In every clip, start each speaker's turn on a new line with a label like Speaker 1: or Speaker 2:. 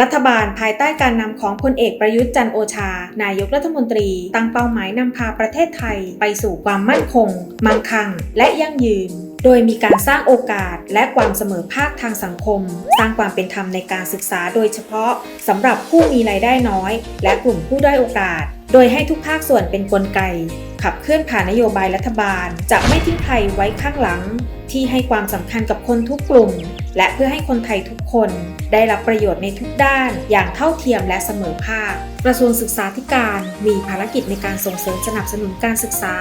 Speaker 1: รัฐบาลภายใต้การนำของพลเอกประยุทธ์จันโอชา นายกรัฐมนตรี ตั้งเป้าหมายนำพาประเทศไทยไปสู่ความมั่นคง มั่งคั่ง และยั่งยืน โดยมีการสร้างโอกาสและความเสมอภาคทางสังคม สร้างความเป็นธรรมในการศึกษาโดยเฉพาะสำหรับผู้มีรายได้น้อย และกลุ่มผู้ด้อยโอกาส โดยให้ทุกภาคส่วนเป็นนกลไก ขับเคลื่อนผ่านนโยบายรัฐบาล จะไม่ทิ้งใครไว้ข้างหลัง ที่ให้ความสำคัญกับคนทุกกลุ่ม และเพื่อให้คนไทยทุกคนได้รับประโยชน์ในทุกด้านอย่างเท่าเทียมและเสมอภาค กระทรวงศึกษาธิการมีภารกิจในการส่งเสริมสนับสนุนการศึกษา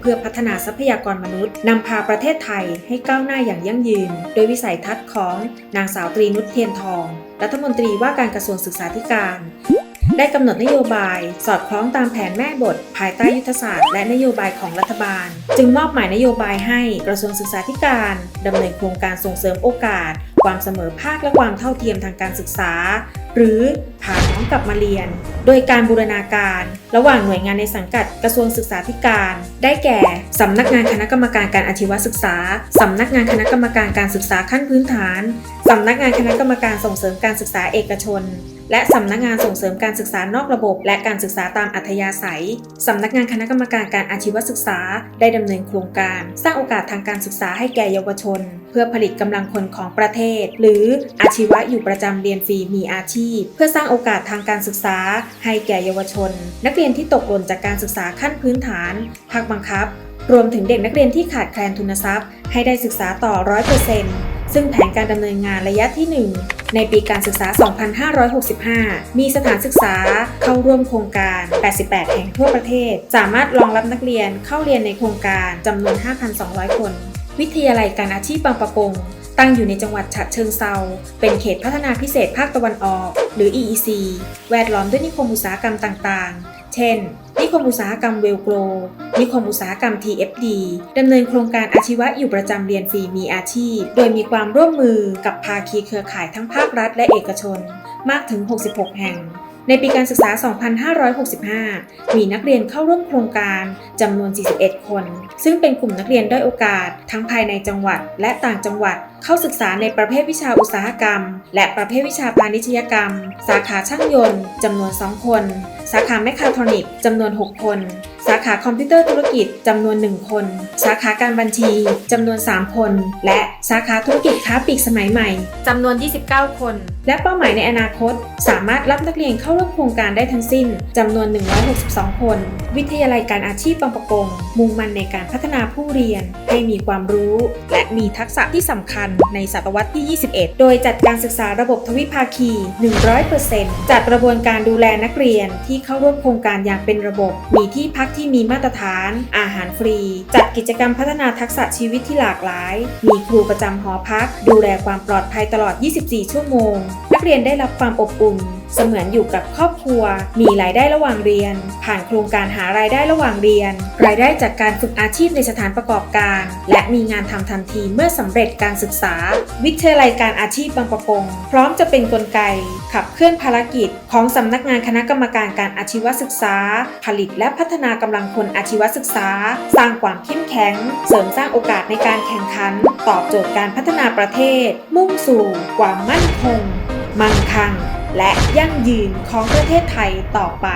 Speaker 1: เพื่อพัฒนาทรัพยากรมนุษย์นำพาประเทศไทยให้ก้าวหน้าอย่างยั่งยืน โดยวิสัยทัศน์ของนางสาวตรีนุชเทียนทอง รัฐมนตรีว่าการกระทรวงศึกษาธิการ ได้กำหนดนโยบาย สอดคล้องตามแผนแม่บท ภายใต้ยุทธศาสตร์และนโยบายของรัฐบาล จึงมอบหมายนโยบายให้กระทรวงศึกษาธิการดำเนินโครงการส่งเสริมโอกาส ความเสมอภาคและความเท่าเทียมทางการศึกษา หรือพาน้องกลับมาเรียน โดยการบูรณาการ ระหว่างหน่วยงานในสังกัดกระทรวงศึกษาธิการ ได้แก่สำนักงานคณะกรรมการการอาชีวศึกษาสำนักงานคณะกรรมการการศึกษาขั้นพื้นฐานสำนักงานคณะกรรมการส่งเสริมการศึกษาเอกชน และสำนักงานส่งเสริมการศึกษานอกระบบ และการศึกษาตามอัธยาศัย สำนักงานคณะกรรมการการอาชีวศึกษา ได้ดำเนินโครงการ สร้างโอกาสทางการศึกษาให้แก่เยาวชน เพื่อผลิตกำลังคนของประเทศ หรืออาชีวะอยู่ประจำเรียนฟรีมีอาชีพ เพื่อสร้างโอกาสทางการศึกษา ให้แก่เยาวชน นักเรียนที่ตกหล่นจากการศึกษาขั้นพื้นฐานภาคบังคับ รวมถึงเด็กนักเรียนที่ขาดแคลนทุนทรัพย์ ให้ได้ศึกษาต่อ 100%ซึ่งแผนการดำเนินงานระยะที่ 1 ในปีการศึกษา 2565 มีสถานศึกษาเข้าร่วมโครงการ 88 แห่งทั่วประเทศ สามารถรองรับนักเรียนเข้าเรียนในโครงการจำนวน 5,200 คน วิทยาลัยการอาชีพบางปะกงตั้งอยู่ในจังหวัดฉะเชิงเซา เป็นเขตพัฒนาพิเศษภาคตะวันออก หรือ EEC แวดล้อมด้วยนิคมอุตสาหกรรมต่างๆ เช่น คมอุตสาหกรรมเวลโกลนิคมอุตสาหกรรม TFD ดำเนินโครงการอาชีวะอยู่ประจำเรียนฟรีมีอาชีพ โดยมีความร่วมมือกับภาคีเครือข่ายทั้งภาครัฐและเอกชน มากถึง 66 แห่ง ในปีการศึกษา 2565 มีนักเรียนเข้าร่วมโครงการจำนวน 41 คน ซึ่งเป็นกลุ่มนักเรียนด้อยโอกาส ทั้งภายในจังหวัดและต่างจังหวัด เข้าศึกษาในประเภทวิชาอุตสาหกรรม และประเภทวิชาพาณิชยกรรม สาขาช่างยนต์จำนวน 2 คน สาขาแมคคาทรอนิกส์จำนวน 6 คน สาขาคอมพิวเตอร์ธุรกิจจำนวน 1 คน สาขาการบัญชีจำนวน 3 คน และสาขาธุรกิจค้าปลีกสมัยใหม่จำนวน 29 คน และเป้าหมายในอนาคต สามารถรับนักเรียนเข้าร่วมโครงการได้ทั้งสิ้นจำนวน 162 คน วิทยาลัยการอาชีพบางประกง มุ่งมั่นในการพัฒนาผู้เรียน ให้มีความรู้ และมีทักษะที่สำคัญในศตวรรษที่ 21 โดยจัดการศึกษาระบบทวิภาคี 100%จัดกระบวนการดูแลนักเรียนที่เข้าร่วมโครงการอย่างเป็นระบบ มีที่พักที่มีมาตรฐาน อาหารฟรี จัดกิจกรรมพัฒนาทักษะชีวิตที่หลากหลาย มีครูประจำหอพัก ดูแลความปลอดภัยตลอด 24 ชั่วโมง นักเรียนได้รับความอบอุ่น เสมือนอยู่กับครอบครัว มีรายได้ระหว่างเรียน ผ่านโครงการหารายได้ระหว่างเรียน รายได้จากการฝึกอาชีพในสถานประกอบการ และมีงานทำทันทีเมื่อสำเร็จการศึกษา วิทยาลัยการอาชีพบางประกงพร้อมจะเป็นนกลไก ขับเคลื่อนภารกิจ ของสำนักงานคณะกรรมการการอาชีวศึกษา ผลิตและพัฒนากำลังคนอาชีวศึกษา สร้างความเข้มแข็ง เสริมสร้างโอกาสในการแข่งขัน ตอบโจทย์การพัฒนาประเทศ มุ่งสู่ความมั่นคง มั่งคั่งและยั่งยืนของประเทศไทยต่อไป